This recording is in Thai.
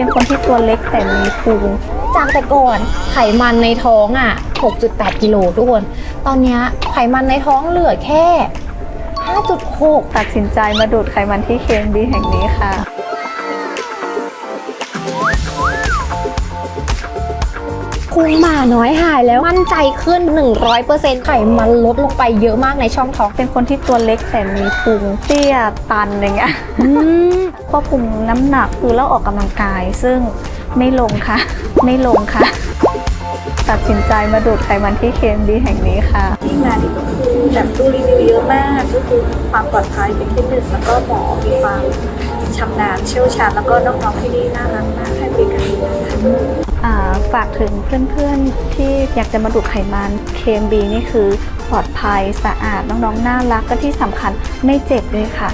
เป็นคนที่ตัวเล็กแต่มีพุงจากแต่ก่อนไขมันในท้องอะ 6.8 กิโลทุกคน ตอนเนี้ยไขมันในท้องเหลือแค่ 5.6 ตัดสินใจมาดูดไขมันที่ KMB แห่งนี้ค่ะ พุงหมาน้อยหายแล้วมั่นใจขึ้น 100%ไขมันลดลงไปเยอะมากในช่องท้อง เป็นคนที่ตัวเล็กแต่มีพุงเตี้ยตันอย่างเงี้ยอืมควบคุมน้ำหนักคือแล้วออกกำลังกาย ซึ่งไม่ลงค่ะ ไม่ลงค่ะ ตัดสินใจมาดูดไขมันที่ KMB แห่งนี้ค่ะ ที่มานี่ก็คือแบบดูรีวิวเยอะมากก็คือความปลอดภัยเป็นที่หนึ่งแล้วก็หมอมีความชำนาญเชี่ยวชาญแล้วก็น้องๆที่นี่น่ารักมากให้บริ ฝากถึงเพื่อนๆที่อยากจะมาดูดไขมันเคมบีนี่คือปลอดภัยสะอาดน้องๆน่ารักก็ที่สำคัญไม่เจ็บเลยค่ะ